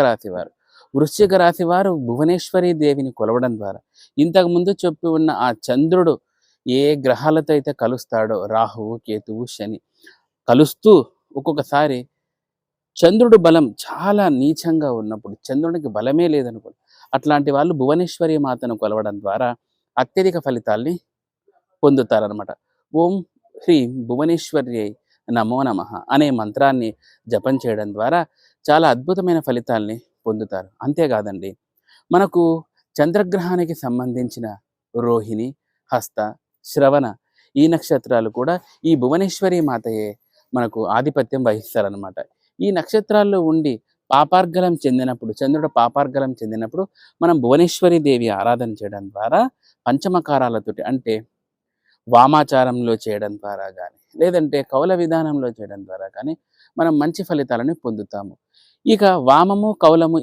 రాశి వారు వృశ్చిక రాశి వారు భువనేశ్వరి దేవిని కొలవడం ద్వారా ఇంతకుముందు చెప్పి ఉన్న ఆ చంద్రుడు ఏ గ్రహాలతో అయితే కలుస్తాడో రాహువు కేతువు శని కలుస్తూ ఒక్కొక్కసారి చంద్రుడు బలం చాలా నీచంగా ఉన్నప్పుడు చంద్రునికి బలమే లేదనుకోండి అట్లాంటి వాళ్ళు భువనేశ్వరి మాతను కొలవడం ద్వారా అత్యధిక ఫలితాల్ని పొందుతారనమాట ఓం హ్రీం భువనేశ్వర్యై నమో నమ అనే మంత్రాన్ని జపం చేయడం ద్వారా చాలా అద్భుతమైన ఫలితాల్ని పొందుతారు. అంతేకాదండి మనకు చంద్రగ్రహానికి సంబంధించిన రోహిణి హస్త శ్రవణ ఈ నక్షత్రాలు కూడా ఈ భువనేశ్వరి మాతయే మనకు ఆధిపత్యం వహిస్తారనమాట ఈ నక్షత్రాల్లో ఉండి పాపార్గలం చెందినప్పుడు చంద్రుడు పాపార్గలం చెందినప్పుడు మనం భువనేశ్వరి దేవి ఆరాధన చేయడం ద్వారా పంచమకారాలతోటి అంటే వామాచారంలో చేయడం ద్వారా కానీ లేదంటే కౌల విధానంలో చేయడం ద్వారా కానీ మనం మంచి ఫలితాలను పొందుతాము. ఇక వామము కౌలము